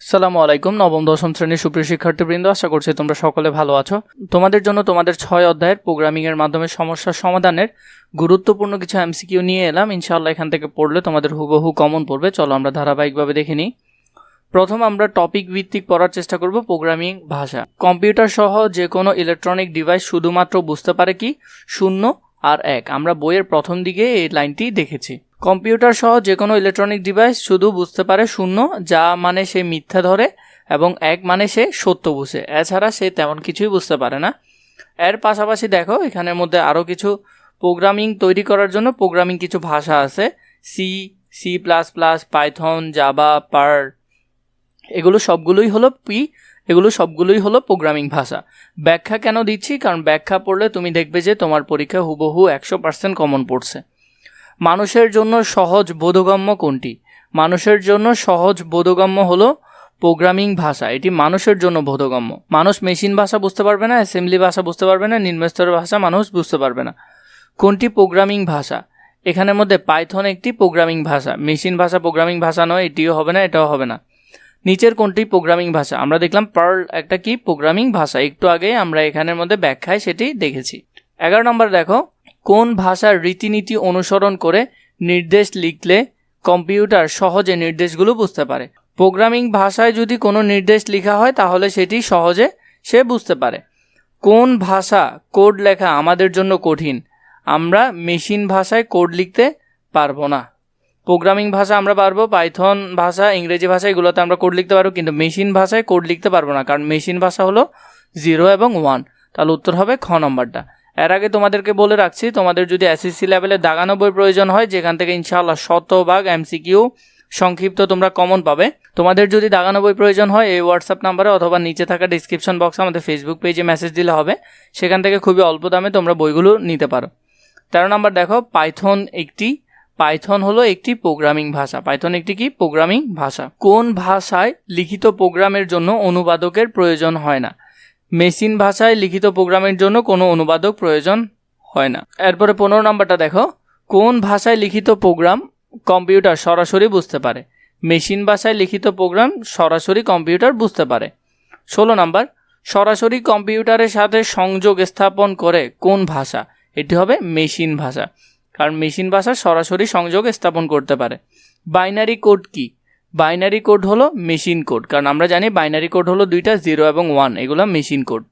সালামু আলাইকুম, নবম, দশম শ্রেণির সুপ্রিয় শিক্ষার্থীবৃন্দ, আশা করছি তোমরা সকলে ভালো আছো। তোমাদের জন্য তোমাদের ছয় অধ্যায়ের প্রোগ্রামিং এর মাধ্যমে সমস্যার সমাধানের গুরুত্বপূর্ণ কিছু এমসিকিউ নিয়ে এলাম। ইনশাআল্লাহ এখান থেকে পড়লে তোমাদের হুবহু কমন পড়বে। চলো আমরা ধারাবাহিকভাবে দেখে নিই। প্রথম আমরা টপিক ভিত্তিক পড়ার চেষ্টা করব প্রোগ্রামিং ভাষা। কম্পিউটার সহ যে কোনো ইলেকট্রনিক ডিভাইস শুধুমাত্র বুঝতে পারে কি? শূন্য আর এক, আমরা বইয়ের প্রথম দিকে এই লাইনটি দেখেছি। কম্পিউটার সহ যে কোনো ইলেকট্রনিক ডিভাইস শুধু বুঝতে পারে শূন্য, যা মানে সে মিথ্যা ধরে, এবং এক মানে সে সত্য বুঝে। এছাড়া সে তেমন কিছুই বুঝতে পারে না। এর পাশাপাশি দেখো, এখানের মধ্যে আরও কিছু প্রোগ্রামিং তৈরি করার জন্য প্রোগ্রামিং কিছু ভাষা আছে। C C plus plus Python Java পার এগুলো সবগুলোই হলো পি এগুলো সবগুলোই হলো প্রোগ্রামিং ভাষা। ব্যাখ্যা কেন দিচ্ছি? কারণ ব্যাখ্যা পড়লে তুমি দেখবে যে তোমার পরীক্ষা হুবহু একশো পার্সেন্ট কমন পড়ছে। মানুষের জন্য সহজ বোধগম্য কোনটি? মানুষের জন্য সহজ বোধগম্য হলো প্রোগ্রামিং ভাষা। এটি মানুষের জন্য বোধগম্য। মানুষ মেশিন ভাষা বুঝতে পারবে না অ্যাসেম্বলি ভাষা বুঝতে পারবে না, নিম্নস্তরের ভাষা মানুষ বুঝতে পারবে না। কোনটি প্রোগ্রামিং ভাষা? এখানের মধ্যে পাইথন একটি প্রোগ্রামিং ভাষা। মেশিন ভাষা প্রোগ্রামিং ভাষা নয়, এটিও হবে না, এটাও হবে না। নিচের কোনটি প্রোগ্রামিং ভাষা? আমরা দেখলাম পার্ল একটা কি? প্রোগ্রামিং ভাষা। একটু আগে আমরা এখানের মধ্যে ব্যাখ্যায় সেটি দেখেছি। এগারো নম্বর দেখো, কোন ভাষার রীতিনীতি অনুসরণ করে নির্দেশ লিখলে কম্পিউটার সহজে নির্দেশগুলো বুঝতে পারে? প্রোগ্রামিং ভাষায় যদি কোনো নির্দেশ লেখা হয়, তাহলে সেটি সহজে সে বুঝতে পারে। কোন ভাষা কোড লেখা আমাদের জন্য কঠিন? আমরা মেশিন ভাষায় কোড লিখতে পারব না। প্রোগ্রামিং ভাষা আমরা পারব পাইথন ভাষা, ইংরেজি ভাষা, এগুলোতে আমরা কোড লিখতে পারব, কিন্তু মেশিন ভাষায় কোড লিখতে পারব না, কারণ মেশিন ভাষা হলো জিরো এবং ওয়ান তাহলে উত্তর হবে খ নম্বরটা। এর আগে তোমাদেরকে বলে রাখছি, তোমাদের যদি এসএসসি লেভেলে দাগানো বই প্রয়োজন হয়, যেখান থেকে ইনশাআল্লাহ শতভাগ এমসিকিউ সংক্ষিপ্ত তোমরা কমন পাবে। তোমাদের যদি দাগানো বই প্রয়োজন হয়, এই হোয়াটসঅ্যাপ নাম্বারে অথবা নিচে থাকা ডিসক্রিপশন বক্সে আমাদের ফেসবুক পেজে মেসেজ দিলে হবে। সেখান থেকে খুবই অল্প দামে তোমরা বইগুলো নিতে পারো। তেরো নম্বর দেখো পাইথন একটি পাইথন হলো একটি প্রোগ্রামিং ভাষা। পাইথন একটি কি? প্রোগ্রামিং ভাষা। কোন ভাষায় লিখিত প্রোগ্রামের জন্য অনুবাদকের প্রয়োজন হয় না? মেশিন ভাষায় লিখিত প্রোগ্রামের জন্য কোনো অনুবাদক প্রয়োজন হয় না। এরপরে পনেরো নম্বরটা দেখো। কোন ভাষায় লিখিত প্রোগ্রাম কম্পিউটার সরাসরি বুঝতে পারে? মেশিন ভাষায় লিখিত প্রোগ্রাম সরাসরি কম্পিউটার বুঝতে পারে। ষোলো নম্বর, সরাসরি কম্পিউটারের সাথে সংযোগ স্থাপন করে কোন ভাষা? এটি হবে মেশিন ভাষা। কারণ মেশিন ভাষা সরাসরি সংযোগ স্থাপন করতে পারে। বাইনারি কোড কি? বাইনারি কোড হলো মেশিন কোড, কারণ আমরা জানি বাইনারি কোড হলো দুইটা, জিরো এবং ওয়ান, এগুলো মেশিন কোড।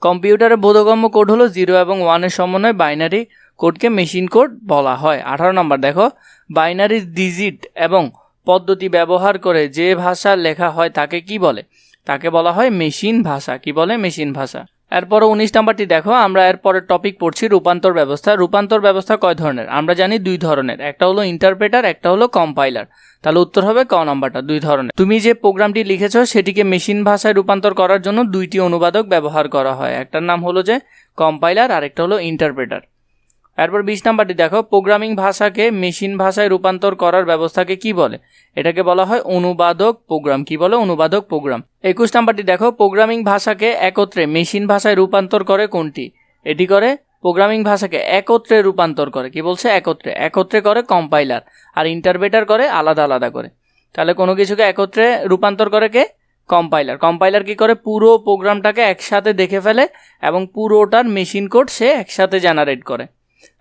কম্পিউটারের বোধগম্য কোড হলো জিরো এবং ওয়ানের সমন্বয়ে বাইনারি কোডকে মেশিন কোড বলা হয়। আঠারো নম্বর, দেখো, বাইনারি ডিজিট এবং পদ্ধতি ব্যবহার করে যে ভাষা লেখা হয় তাকে কি বলে? তাকে বলা হয় মেশিন ভাষা। কি বলে? মেশিন ভাষা। এরপরে উনিশ নাম্বারটি দেখো, আমরা এরপরের টপিক পড়ছি রূপান্তর ব্যবস্থা। রূপান্তর ব্যবস্থা কয় ধরনের? আমরা জানি দুই ধরনের। একটা হলো ইন্টারপ্রেটার একটা হলো কম্পাইলার তাহলে উত্তর হবে ক নাম্বারটা? দুই ধরনের। তুমি যে প্রোগ্রামটি লিখেছ, সেটিকে মেশিন ভাষায় রূপান্তর করার জন্য দুইটি অনুবাদক ব্যবহার করা হয়। একটার নাম হলো যে কম্পাইলার আর একটা হলো ইন্টারপ্রেটার এরপর বিশ নাম্বারটি দেখো প্রোগ্রামিং ভাষাকে মেশিন ভাষায় রূপান্তর করার ব্যবস্থাকে কি বলে? এটাকে বলা হয় অনুবাদক প্রোগ্রাম কি বলে? অনুবাদক প্রোগ্রাম একুশ নাম্বারটি দেখো প্রোগ্রামিং ভাষাকে একত্রে মেশিন ভাষায় রূপান্তর করে কোনটি? এটি করে প্রোগ্রামিং ভাষাকে একত্রে রূপান্তর করে। কি বলছে? একত্রে। একত্রে করে কম্পাইলার আর ইন্টারপ্রেটার করে আলাদা আলাদা করে। তাহলে কোনো কিছুকে একত্রে রূপান্তর করে কে? কম্পাইলার কম্পাইলার কি করে? পুরো প্রোগ্রামটাকে একসাথে দেখে ফেলে এবং পুরোটার মেশিন কোড সে একসাথে জেনারেট করে।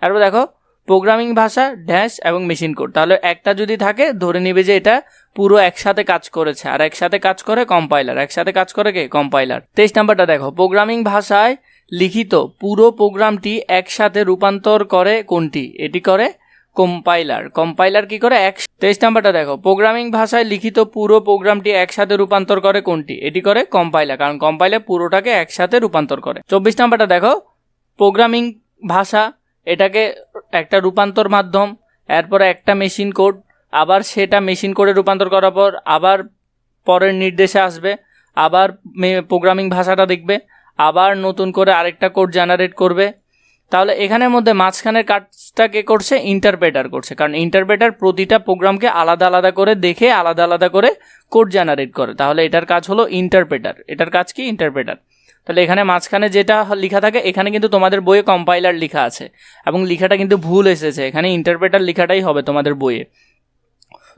তারপর দেখো প্রোগ্রামিং ভাষা ড্যাশ এবং মেশিন কোড তাহলে একটা যদি থাকে, ধরে নিবে যে এটা পুরো একসাথে কাজ করেছে। আর একসাথে কাজ করে কম্পাইলার একসাথে কাজ করে কে? কম্পাইলার তেইশ নাম্বারটা দেখো প্রোগ্রামিং ভাষায় লিখিত পুরো প্রোগ্রামটি একসাথে রূপান্তর করে কোনটি? এটি করে কম্পাইলার কম্পাইলার কি করে? এক তেইশ নাম্বারটা দেখো প্রোগ্রামিং ভাষায় লিখিত পুরো প্রোগ্রামটি একসাথে রূপান্তর করে কোনটি? এটি করে কম্পাইলার কারণ কম্পাইলার পুরোটাকে একসাথে রূপান্তর করে। চব্বিশ নাম্বারটা দেখো প্রোগ্রামিং ভাষা এটাকে একটা রূপান্তর মাধ্যম, এরপরে একটা মেশিন কোড আবার সেটা মেশিন কোডে রূপান্তর করার পর আবার পরের নির্দেশে আসবে, আবার প্রোগ্রামিং ভাষাটা দেখবে, আবার নতুন করে আরেকটা কোড জেনারেট করবে। তাহলে এখানের মধ্যে মাঝখানের কাজটা কে করছে? ইন্টারপ্রেটার করছে। কারণ ইন্টারপ্রেটার প্রতিটা প্রোগ্রামকে আলাদা আলাদা করে দেখে, আলাদা আলাদা করে কোড জেনারেট করে। তাহলে এটার কাজ হলো ইন্টারপ্রেটার এটার কাজ কি? ইন্টারপ্রেটার তাহলে এখানে মাঝখানে যেটা লেখা থাকে, এখানে কিন্তু তোমাদের বইয়ে কম্পাইলার লেখা আছে। এবং লেখাটা কিন্তু ভুল এসেছে। এখানে ইন্টারপ্রেটার লেখাটাই হবে তোমাদের বইয়ে।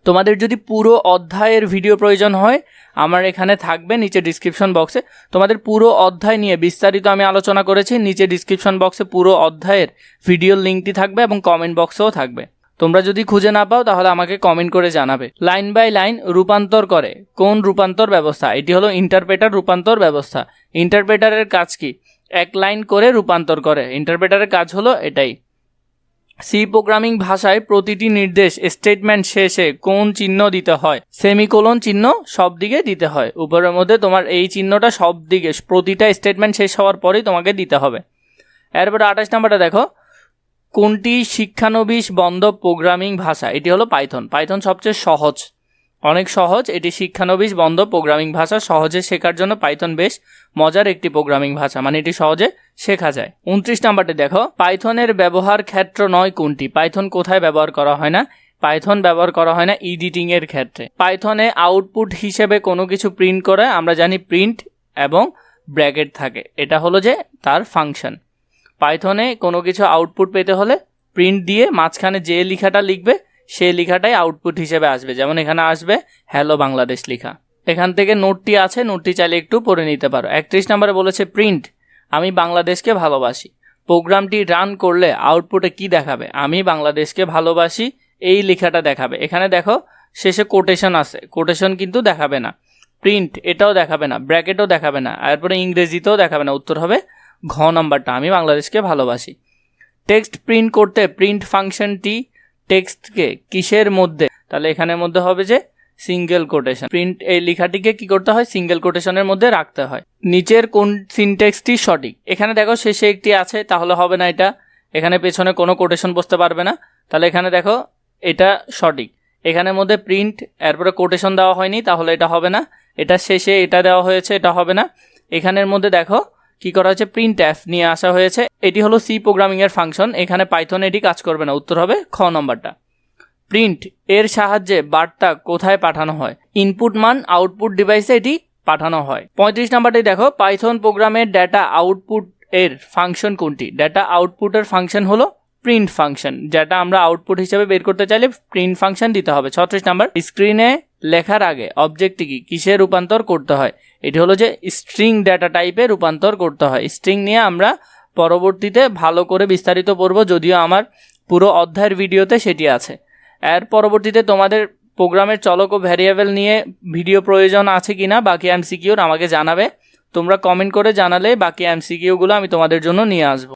তোমাদের যদি পুরো অধ্যায়ের ভিডিও প্রয়োজন হয়, আমার এখানে থাকবে নিচে ডিসক্রিপশন বক্সে তোমাদের পুরো অধ্যায় নিয়ে বিস্তারিত আমি আলোচনা করেছি। নিচে ডিসক্রিপশন বক্সে পুরো অধ্যায়ের ভিডিওর লিঙ্কটি থাকবে এবং কমেন্ট বক্সেও থাকবে। তোমরা যদি খুঁজে না পাও, তাহলে আমাকে কমেন্ট করে জানাবে। লাইন বাই লাইন রূপান্তর করে। কোন রূপান্তর ব্যবস্থা? এটি হলো ইন্টারপ্রেটার রূপান্তর ব্যবস্থা। ইন্টারপ্রেটারের কাজ কি? এক লাইন করে রূপান্তর করে। ইন্টারপ্রেটারের কাজ হলো এটাই। সি প্রোগ্রামিং ভাষায় প্রতিটি নির্দেশ স্টেটমেন্ট শেষে কোন চিহ্ন দিতে হয়? সেমিকোলন চিহ্ন সব দিকে দিতে হয়। উপরের মধ্যে তোমার এই চিহ্নটা সব দিকে, প্রতিটা স্টেটমেন্ট শেষ হওয়ার পরেই তোমাকে দিতে হবে। এরপরে আঠাশ নাম্বারটা দেখো। কোনটি শিক্ষানবিশ বন্ধ প্রোগ্রামিং ভাষা? এটি হলো পাইথন। পাইথন সবচেয়ে সহজ। অনেক সহজ। এটি শিক্ষানবিশ বন্ধ প্রোগ্রামিং ভাষা। সহজে শেখার জন্য পাইথন বেশ মজার একটি প্রোগ্রামিং ভাষা। মানে এটি সহজে শেখা যায়। উনত্রিশ নাম্বারটি দেখো। পাইথনের ব্যবহার ক্ষেত্র নয় কোনটি? পাইথন কোথায় ব্যবহার করা হয় না? পাইথন ব্যবহার করা হয় না এডিটিং এর ক্ষেত্রে। পাইথনে আউটপুট হিসেবে কোনো কিছু প্রিন্ট করে আমরা জানি প্রিন্ট এবং ব্র্যাকেট থাকে। এটা হলো যে তার ফাংশন। পাইথনে কোনো কিছু আউটপুট পেতে হলে প্রিন্ট দিয়ে মাঝখানে যে লেখাটা লিখবে, সেই লেখাটাই আউটপুট হিসেবে আসবে। যেমন এখানে আসবে হ্যালো বাংলাদেশ লেখা। এখান থেকে নোটটি আছে, নোটটি চাইলে একটু পড়ে নিতে পারো। একত্রিশ নম্বরে বলেছে প্রিন্ট আমি বাংলাদেশকে ভালোবাসি। প্রোগ্রামটি রান করলে আউটপুটে কি দেখাবে? আমি বাংলাদেশকে ভালোবাসি, এই লেখাটা দেখাবে। এখানে দেখো, শেষে কোটেশন আছে। কোটেশন কিন্তু দেখাবে না। প্রিন্ট এটাও দেখাবে না। ব্র্যাকেটও দেখাবে না। এরপরে ইংরেজিতেও দেখাবে না। উত্তর হবে ঘ নাম্বারটা, আমি বাংলাদেশকে ভালোবাসি। টেক্সট প্রিন্ট করতে প্রিন্ট ফাংশনটি টেক্সটকে কিসের মধ্যে? তাহলে এখানের মধ্যে হবে যে সিঙ্গেল কোটেশন। প্রিন্ট, এই লেখাটিকে কি করতে হয়? সিঙ্গেল কোটেশনের মধ্যে রাখতে হয়। নিচের কোন সিনটেক্সটি সঠিক? এখানে দেখো শেষে একটি আছে, তাহলে হবে না এটা। এখানে পেছনে কোনো কোটেশন বসতে পারবে না। তাহলে এখানে দেখো এটা সঠিক। এখানের মধ্যে প্রিন্ট, এরপরে কোটেশন দেওয়া হয়নি, তাহলে এটা হবে না। এটা শেষে এটা দেওয়া হয়েছে, এটা হবে না। এখানের মধ্যে দেখো কি করা হয়েছে? প্রিন্ট অ্যাফ নিয়ে আসা হয়েছে। এটি হলো সি প্রোগ্রামিং এর ফাংশন এখানে পাইথন এটি কাজ করবে না। উত্তর হবে খ নম্বরটা। প্রিন্ট এর সাহায্যে বার্তা কোথায় পাঠানো হয়? ইনপুট মান আউটপুট ডিভাইসে এটি পাঠানো হয়। পঁয়ত্রিশ নাম্বারটি দেখো। পাইথন প্রোগ্রামের ডেটা আউটপুট এর ফাংশন কোনটি? ডেটা আউটপুটের ফাংশন হলো প্রিন্ট ফাংশন যেটা আমরা আউটপুট হিসেবে বের করতে চাইলে প্রিন্ট ফাংশন দিতে হবে। ছত্রিশ নাম্বার। স্ক্রিনে লেখার আগে অবজেক্টটি কি কিসে রূপান্তর করতে হয়? এটি হলো যে স্ট্রিং ডেটা টাইপে রূপান্তর করতে হয়। স্ট্রিং নিয়ে আমরা পরবর্তীতে ভালো করে বিস্তারিত পড়ব, যদিও আমার পুরো অধ্যায়ের ভিডিওতে সেটি আছে। এর পরবর্তীতে তোমাদের প্রোগ্রামের চলক ও ভ্যারিয়েবল নিয়ে ভিডিও প্রয়োজন আছে কি না বাকি এমসিকিউর আমাকে জানাবে। তোমরা কমেন্ট করে জানালে বাকি এমসিকিউগুলো আমি তোমাদের জন্য নিয়ে আসব।